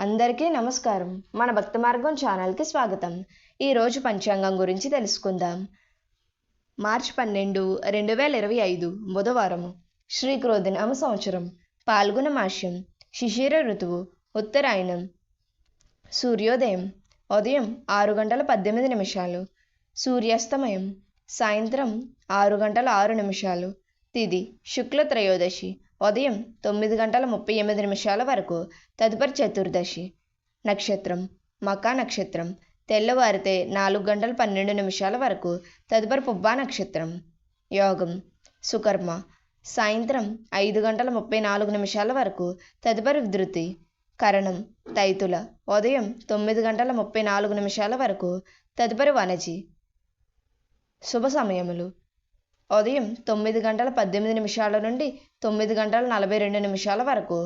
అందరికీ నమస్కారం. మన భక్త మార్గం ఛానల్కి స్వాగతం. ఈరోజు పంచాంగం గురించి తెలుసుకుందాం. మార్చి పన్నెండు రెండు వేల ఇరవై ఐదు బుధవారము శ్రీ క్రోధినామ సంవత్సరం. పాల్గొన మాస్యం శిశిర ఋతువు. ఉత్తరాయణం. సూర్యోదయం. ఉదయం ఆరు గంటల పద్దెనిమిది నిమిషాలు. సూర్యాస్తమయం. సాయంత్రం ఆరు గంటల ఆరు నిమిషాలు. తిది. శుక్ల త్రయోదశి. ఉదయం తొమ్మిది గంటల ముప్పై ఎనిమిది నిమిషాల వరకు. తదుపరి చతుర్దశి. నక్షత్రం. మకా నక్షత్రం. తెల్లవారితే నాలుగు గంటల పన్నెండు నిమిషాల వరకు. తదుపరి పుబ్బా నక్షత్రం. యోగం. సుకర్మ. సాయంత్రం ఐదు గంటల ముప్పై నాలుగు నిమిషాల వరకు. తదుపరి ఉధృతి కరణం. తైతుల. ఉదయం తొమ్మిది గంటల ముప్పై నాలుగు నిమిషాల వరకు. తదుపరి వనజి. శుభ సమయములు. ఉదయం తొమ్మిది గంటల పద్దెనిమిది నిమిషాల నుండి తొమ్మిది గంటల నలభై రెండు నిమిషాల వరకు.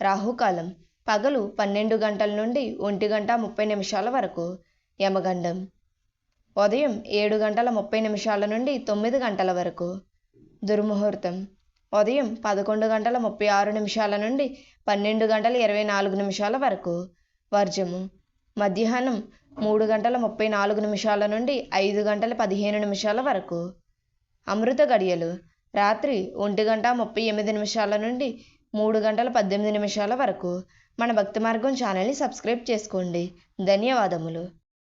రాహుకాలం పగలు పన్నెండు గంటల నుండి ఒంటి గంట ముప్పై నిమిషాల వరకు. యమగండం ఉదయం ఏడు గంటల ముప్పై నిమిషాల నుండి తొమ్మిది గంటల వరకు. దుర్ముహూర్తం ఉదయం పదకొండు గంటల ముప్పై ఆరు నిమిషాల నుండి పన్నెండు గంటల ఇరవై నాలుగు నిమిషాల వరకు. వర్జము మధ్యాహ్నం మూడు గంటల ముప్పై నాలుగు నిమిషాల నుండి ఐదు గంటల పదిహేను నిమిషాల వరకు. అమృత గడియలు. రాత్రి ఒంటి గంట ముప్పై ఎనిమిది నిమిషాల నుండి మూడు గంటల పద్దెనిమిది నిమిషాల వరకు. మన భక్తి మార్గం ఛానల్ని సబ్స్క్రైబ్ చేసుకోండి. ధన్యవాదములు.